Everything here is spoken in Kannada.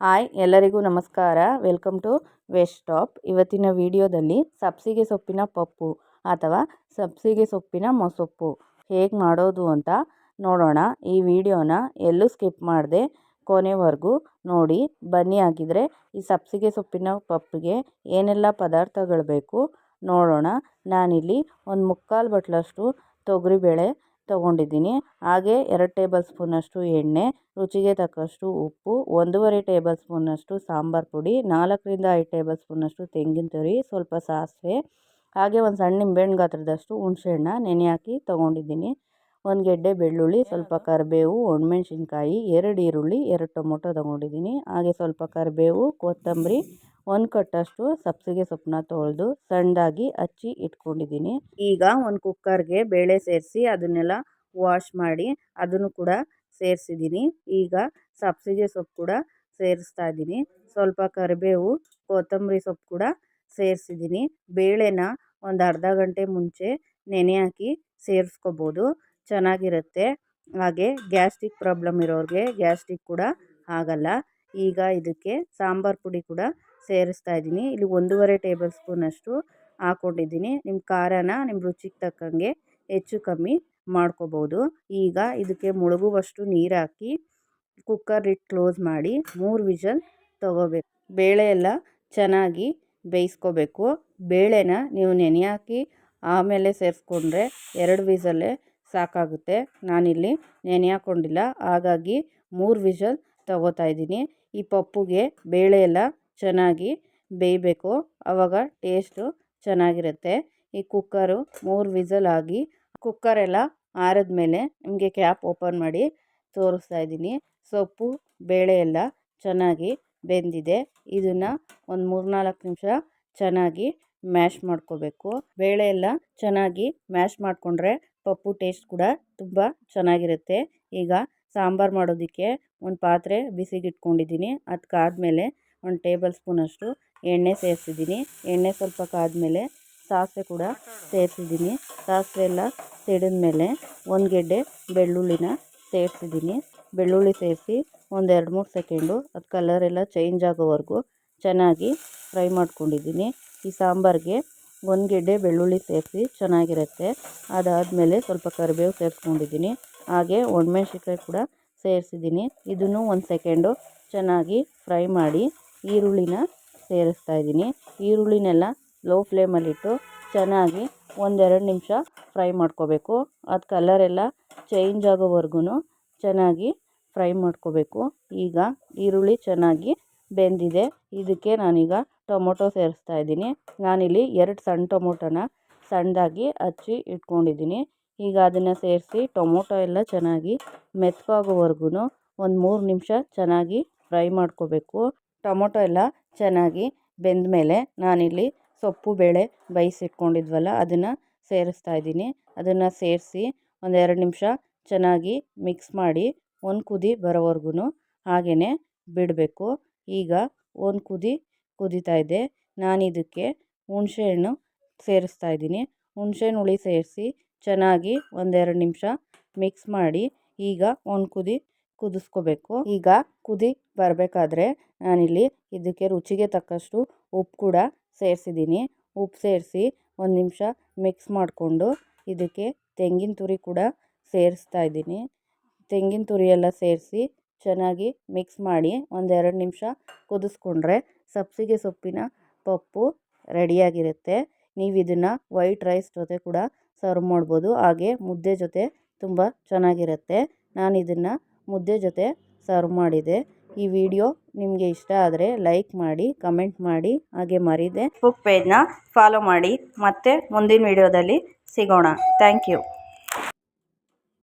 ಹಾಯ್, ಎಲ್ಲರಿಗೂ ನಮಸ್ಕಾರ. ವೆಲ್ಕಮ್ ಟು ವೆಸ್ಟ್ ಸ್ಟಾಪ್ ಇವತ್ತಿನ ವಿಡಿಯೋದಲ್ಲಿ ಸಬ್ಸಿಗೆ ಸೊಪ್ಪಿನ ಪಪ್ಪು ಅಥವಾ ಸಬ್ಸಿಗೆ ಸೊಪ್ಪಿನ ಮೊಸೊಪ್ಪು. ಹೇಗೆ ಮಾಡೋದು ಅಂತ ನೋಡೋಣ. ಈ ವಿಡಿಯೋನ ಎಲ್ಲೂ ಸ್ಕಿಪ್ ಮಾಡದೆ ಕೊನೆವರೆಗೂ ನೋಡಿ. ಬನ್ನಿ ಆಗಿದ್ರೆ ಈ ಸಬ್ಸಿಗೆ ಸೊಪ್ಪಿನ ಪಪ್ಪಿಗೆ ಏನೆಲ್ಲ ಪದಾರ್ಥಗಳು ಬೇಕು ನೋಡೋಣ. ನಾನಿಲ್ಲಿ ಒಂದು ಮುಕ್ಕಾಲು ಬಟ್ಲಷ್ಟು ತೊಗರಿಬೇಳೆ ತೊಗೊಂಡಿದ್ದೀನಿ. ಹಾಗೆ ಎರಡು ಟೇಬಲ್ ಸ್ಪೂನಷ್ಟು ಎಣ್ಣೆ, ರುಚಿಗೆ ತಕ್ಕಷ್ಟು ಉಪ್ಪು, ಒಂದೂವರೆ ಟೇಬಲ್ ಸ್ಪೂನಷ್ಟು ಸಾಂಬಾರು ಪುಡಿ, ನಾಲ್ಕರಿಂದ ಐದು ಟೇಬಲ್ ಸ್ಪೂನಷ್ಟು ತೆಂಗಿನ ತುರಿ, ಸ್ವಲ್ಪ ಸಾಸಿವೆ, ಹಾಗೆ ಒಂದು ಸಣ್ಣ ನಿಂಬೆಹಣ್ಣು ಗಾತ್ರದಷ್ಟು ಹುಣಸೆಹಣ್ಣ ನೆನೆ ಹಾಕಿ ತೊಗೊಂಡಿದ್ದೀನಿ. ಒಂದು ಗೆಡ್ಡೆ ಬೆಳ್ಳುಳ್ಳಿ, ಸ್ವಲ್ಪ ಕರಿಬೇವು, ಒಣಮೆಣ್ಸಿನ್ಕಾಯಿ, ಎರಡು ಈರುಳ್ಳಿ, ಎರಡು ಟೊಮೊಟೊ ತೊಗೊಂಡಿದ್ದೀನಿ. ಹಾಗೆ ಸ್ವಲ್ಪ ಕರಿಬೇವು, ಕೊತ್ತಂಬರಿ ಒಂದು ಕಟ್ಟಷ್ಟು ಸಬ್ಸಿಗೆ ಸೊಪ್ಪನ್ನ ತೊಳೆದು ಸಣ್ಣದಾಗಿ ಹಚ್ಚಿ ಇಟ್ಕೊಂಡಿದ್ದೀನಿ. ಈಗ ಒಂದು ಕುಕ್ಕರ್ಗೆ ಬೇಳೆ ಸೇರಿಸಿ ಅದನ್ನೆಲ್ಲ ವಾಶ್ ಮಾಡಿ ಅದನ್ನು ಕೂಡ ಸೇರಿಸಿದ್ದೀನಿ. ಈಗ ಸಬ್ಸಿಗೆ ಸೊಪ್ಪು ಕೂಡ ಸೇರಿಸ್ತಾ ಇದ್ದೀನಿ. ಸ್ವಲ್ಪ ಕರಿಬೇವು, ಕೊತ್ತಂಬರಿ ಸೊಪ್ಪು ಕೂಡ ಸೇರಿಸಿದ್ದೀನಿ. ಬೇಳೆನ ಒಂದು ಅರ್ಧ ಗಂಟೆ ಮುಂಚೆ ನೆನೆ ಹಾಕಿ ಸೇರಿಸ್ಕೋಬೋದು. ಚೆನ್ನಾಗಿರುತ್ತೆ. ಹಾಗೆ ಗ್ಯಾಸ್ಟ್ರಿಕ್ ಪ್ರಾಬ್ಲಮ್ ಇರೋರಿಗೆ ಗ್ಯಾಸ್ಟ್ರಿಕ್ ಕೂಡ ಆಗಲ್ಲ. ಈಗ ಇದಕ್ಕೆ ಸಾಂಬಾರು ಪುಡಿ ಕೂಡ ಸೇರಿಸ್ತಾ ಇದ್ದೀನಿ. ಇಲ್ಲಿ ಒಂದೂವರೆ ಟೇಬಲ್ ಸ್ಪೂನಷ್ಟು ಹಾಕ್ಕೊಂಡಿದ್ದೀನಿ. ನಿಮ್ಮ ಖಾರನ ನಿಮ್ಮ ರುಚಿಗೆ ತಕ್ಕಂಗೆ ಹೆಚ್ಚು ಕಮ್ಮಿ ಮಾಡ್ಕೋಬೋದು. ಈಗ ಇದಕ್ಕೆ ಮುಳುಗುವಷ್ಟು ನೀರು ಹಾಕಿ ಕುಕ್ಕರ್ ಇಟ್ಟು ಕ್ಲೋಸ್ ಮಾಡಿ ಮೂರು ವಿಷಲ್ ತೊಗೋಬೇಕು. ಬೇಳೆ ಎಲ್ಲ ಚೆನ್ನಾಗಿ ಬೇಯಿಸ್ಕೋಬೇಕು. ಬೇಳೆನ ನೀವು ನೆನೆ ಹಾಕಿ ಆಮೇಲೆ ಸೇರಿಸ್ಕೊಂಡ್ರೆ ಎರಡು ವಿಸಲ್ಲೇ ಸಾಕಾಗುತ್ತೆ. ನಾನಿಲ್ಲಿ ನೆನೆ ಹಾಕ್ಕೊಂಡಿಲ್ಲ ಹಾಗಾಗಿ ಮೂರು ವಿಷಲ್ ತೊಗೋತಾ ಇದ್ದೀನಿ. ಈ ಪಪ್ಪುಗೆ ಬೇಳೆ ಎಲ್ಲ ಚೆನ್ನಾಗಿ ಬೇಯಬೇಕು. ಆವಾಗ ಟೇಸ್ಟು ಚೆನ್ನಾಗಿರುತ್ತೆ. ಈ ಕುಕ್ಕರು ಮೂರು ವಿಸಲ್ ಆಗಿ ಕುಕ್ಕರೆಲ್ಲ ಆರಿದ್ಮೇಲೆ ನಿಮಗೆ ಕ್ಯಾಪ್ ಓಪನ್ ಮಾಡಿ ತೋರಿಸ್ತಾ ಇದ್ದೀನಿ. ಸೊಪ್ಪು, ಬೇಳೆ ಎಲ್ಲ ಚೆನ್ನಾಗಿ ಬೆಂದಿದೆ. ಇದನ್ನು ಒಂದು ಮೂರು ನಾಲ್ಕು ನಿಮಿಷ ಚೆನ್ನಾಗಿ ಮ್ಯಾಶ್ ಮಾಡ್ಕೋಬೇಕು. ಬೇಳೆ ಎಲ್ಲ ಚೆನ್ನಾಗಿ ಮ್ಯಾಶ್ ಮಾಡಿಕೊಂಡ್ರೆ ಪಪ್ಪು ಟೇಸ್ಟ್ ಕೂಡ ತುಂಬ ಚೆನ್ನಾಗಿರುತ್ತೆ. ಈಗ ಸಾಂಬಾರು ಮಾಡೋದಕ್ಕೆ ಒಂದು ಪಾತ್ರೆ ಬಿಸಿಗಿಟ್ಕೊಂಡಿದ್ದೀನಿ. ಅದಕ್ಕಾದ್ಮೇಲೆ ಅದು ಕಾದ್ಮೇಲೆ ಒಂದು ಟೇಬಲ್ ಸ್ಪೂನಷ್ಟು ಎಣ್ಣೆ ಸೇರಿಸಿದ್ದೀನಿ. ಎಣ್ಣೆ ಸ್ವಲ್ಪ ಕಾದಮೇಲೆ ಸಾಸಿವೆ ಕೂಡ ಸೇರಿಸಿದ್ದೀನಿ. ಸಾಸಿವೆ ಎಲ್ಲ ಸಿಡಿದ್ಮೇಲೆ ಒಂದು ಗೆಡ್ಡೆ ಬೆಳ್ಳುಳ್ಳಿನ ಸೇರಿಸಿದ್ದೀನಿ. ಬೆಳ್ಳುಳ್ಳಿ ಸೇರಿಸಿ ಒಂದು ಎರಡು ಮೂರು ಸೆಕೆಂಡು, ಅದು ಕಲರೆಲ್ಲ ಚೇಂಜ್ ಆಗೋವರೆಗೂ ಚೆನ್ನಾಗಿ ಫ್ರೈ ಮಾಡ್ಕೊಂಡಿದ್ದೀನಿ. ಈ ಸಾಂಬಾರಿಗೆ ಒಂದು ಗೆಡ್ಡೆ ಬೆಳ್ಳುಳ್ಳಿ ಸೇರಿಸಿ ಚೆನ್ನಾಗಿರುತ್ತೆ. ಅದಾದಮೇಲೆ ಸ್ವಲ್ಪ ಕರಿಬೇವು ಸೇರಿಸ್ಕೊಂಡಿದ್ದೀನಿ. ಹಾಗೆ ಒಣಮೆಣ್ಸಿನ್ಕಾಯಿ ಕೂಡ ಸೇರಿಸಿದ್ದೀನಿ. ಇದನ್ನು ಒಂದು ಸೆಕೆಂಡು ಚೆನ್ನಾಗಿ ಫ್ರೈ ಮಾಡಿ ಈರುಳ್ಳಿನ ಸೇರಿಸ್ತಾ ಇದ್ದೀನಿ. ಈರುಳ್ಳಿನೆಲ್ಲ ಲೋ ಫ್ಲೇಮಲ್ಲಿಟ್ಟು ಚೆನ್ನಾಗಿ ಒಂದೆರಡು ನಿಮಿಷ ಫ್ರೈ ಮಾಡ್ಕೋಬೇಕು. ಅದು ಕಲರೆಲ್ಲ ಚೇಂಜ್ ಆಗೋವರೆಗೂ ಚೆನ್ನಾಗಿ ಫ್ರೈ ಮಾಡ್ಕೋಬೇಕು. ಈಗ ಈರುಳ್ಳಿ ಚೆನ್ನಾಗಿ ಬೆಂದಿದೆ. ಇದಕ್ಕೆ ನಾನೀಗ ಟೊಮೊಟೊ ಸೇರಿಸ್ತಾ ಇದ್ದೀನಿ. ನಾನಿಲ್ಲಿ ಎರಡು ಸಣ್ಣ ಟೊಮೊಟೊನ ಸಣ್ಣದಾಗಿ ಹಚ್ಚಿ ಇಟ್ಕೊಂಡಿದ್ದೀನಿ. ಈಗ ಅದನ್ನು ಸೇರಿಸಿ ಟೊಮೊಟೊ ಎಲ್ಲ ಚೆನ್ನಾಗಿ ಮೆತ್ತಗಾಗೋವರೆಗೂ ಒಂದು ಮೂರು ನಿಮಿಷ ಚೆನ್ನಾಗಿ ಫ್ರೈ ಮಾಡ್ಕೋಬೇಕು. ಟೊಮೊಟೊ ಎಲ್ಲ ಚೆನ್ನಾಗಿ ಬೆಂದ ಮೇಲೆ ನಾನಿಲ್ಲಿ ಸೊಪ್ಪು, ಬೇಳೆ ಬೇಯಿಸಿಟ್ಕೊಂಡಿದ್ವಲ್ಲ ಅದನ್ನು ಸೇರಿಸ್ತಾ ಇದ್ದೀನಿ. ಅದನ್ನು ಸೇರಿಸಿ ಒಂದೆರಡು ನಿಮಿಷ ಚೆನ್ನಾಗಿ ಮಿಕ್ಸ್ ಮಾಡಿ ಒಂದು ಕುದಿ ಬರೋವರೆಗೂ ಹಾಗೆಯೇ ಬಿಡಬೇಕು. ಈಗ ಒಂದು ಕುದಿ ಕುದೀತಾ ಇದೆ. ನಾನಿದಕ್ಕೆ ಹುಣಸೆಹಣ್ಣು ಸೇರಿಸ್ತಾ ಇದ್ದೀನಿ. ಹುಣಸೆಹಣ್ಣು ಹುಳಿ ಸೇರಿಸಿ ಚೆನ್ನಾಗಿ ಒಂದೆರಡು ನಿಮಿಷ ಮಿಕ್ಸ್ ಮಾಡಿ ಈಗ ಒಂದು ಕುದಿ ಕುದಿಸ್ಕೋಬೇಕು. ಈಗ ಕುದಿ ಬರಬೇಕಾದ್ರೆ ನಾನಿಲ್ಲಿ ಇದಕ್ಕೆ ರುಚಿಗೆ ತಕ್ಕಷ್ಟು ಉಪ್ಪು ಕೂಡ ಸೇರಿಸಿದ್ದೀನಿ. ಉಪ್ಪು ಸೇರಿಸಿ ಒಂದು ನಿಮಿಷ ಮಿಕ್ಸ್ ಮಾಡಿಕೊಂಡು ಇದಕ್ಕೆ ತೆಂಗಿನ ತುರಿ ಕೂಡ ಸೇರಿಸ್ತಾ ಇದ್ದೀನಿ. ತೆಂಗಿನ ತುರಿ ಎಲ್ಲ ಸೇರಿಸಿ ಚೆನ್ನಾಗಿ ಮಿಕ್ಸ್ ಮಾಡಿ ಒಂದೆರಡು ನಿಮಿಷ ಕುದಿಸ್ಕೊಂಡ್ರೆ ಸಬ್ಬಸಿಗೆ ಸೊಪ್ಪಿನ ಪಪ್ಪು ರೆಡಿಯಾಗಿರುತ್ತೆ. ನೀವು ಇದನ್ನು ವೈಟ್ ರೈಸ್ ಜೊತೆ ಕೂಡ ಸರ್ವ್ ಮಾಡ್ಬೋದು. ಹಾಗೆ ಮುದ್ದೆ ಜೊತೆ ತುಂಬ ಚೆನ್ನಾಗಿರುತ್ತೆ. ನಾನು ಇದನ್ನು ಮುದ್ದೆ ಜೊತೆ ಸರ್ವ್ ಮಾಡಿದೆ. ಈ ವಿಡಿಯೋ ನಿಮಗೆ ಇಷ್ಟ ಆದರೆ ಲೈಕ್ ಮಾಡಿ, ಕಮೆಂಟ್ ಮಾಡಿ, ಹಾಗೆ ಮರೀದೆ. ಫೇಸ್ಬುಕ್ ಪೇಜ್ನ ಫಾಲೋ ಮಾಡಿ. ಮತ್ತೆ ಮುಂದಿನ ವಿಡಿಯೋದಲ್ಲಿ ಸಿಗೋಣ. Thank you